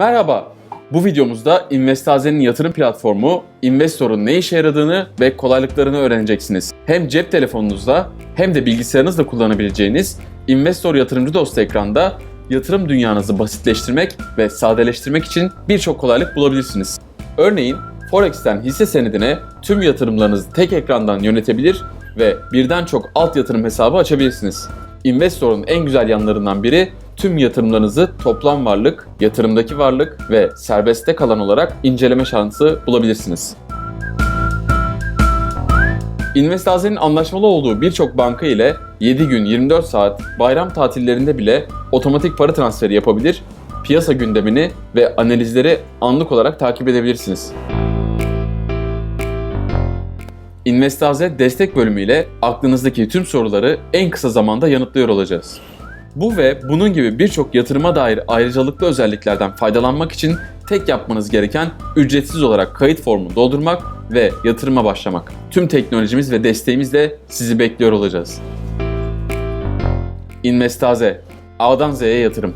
Merhaba. Bu videomuzda Investaze'nin yatırım platformu Investor'un ne işe yaradığını ve kolaylıklarını öğreneceksiniz. Hem cep telefonunuzda hem de bilgisayarınızda kullanabileceğiniz Investor yatırımcı dostu ekranda yatırım dünyanızı basitleştirmek ve sadeleştirmek için birçok kolaylık bulabilirsiniz. Örneğin Forex'ten hisse senedine tüm yatırımlarınızı tek ekrandan yönetebilir ve birden çok alt yatırım hesabı açabilirsiniz. Investor'un en güzel yanlarından biri tüm yatırımlarınızı toplam varlık, yatırımdaki varlık ve serbestte kalan olarak inceleme şansı bulabilirsiniz. Investaze'nin anlaşmalı olduğu birçok banka ile 7 gün 24 saat bayram tatillerinde bile otomatik para transferi yapabilir, piyasa gündemini ve analizleri anlık olarak takip edebilirsiniz. Investaze destek bölümüyle aklınızdaki tüm soruları en kısa zamanda yanıtlıyor olacağız. Bu ve bunun gibi birçok yatırıma dair ayrıcalıklı özelliklerden faydalanmak için tek yapmanız gereken ücretsiz olarak kayıt formunu doldurmak ve yatırıma başlamak. Tüm teknolojimiz ve desteğimizle sizi bekliyor olacağız. Investaze, A'dan Z'ye yatırım.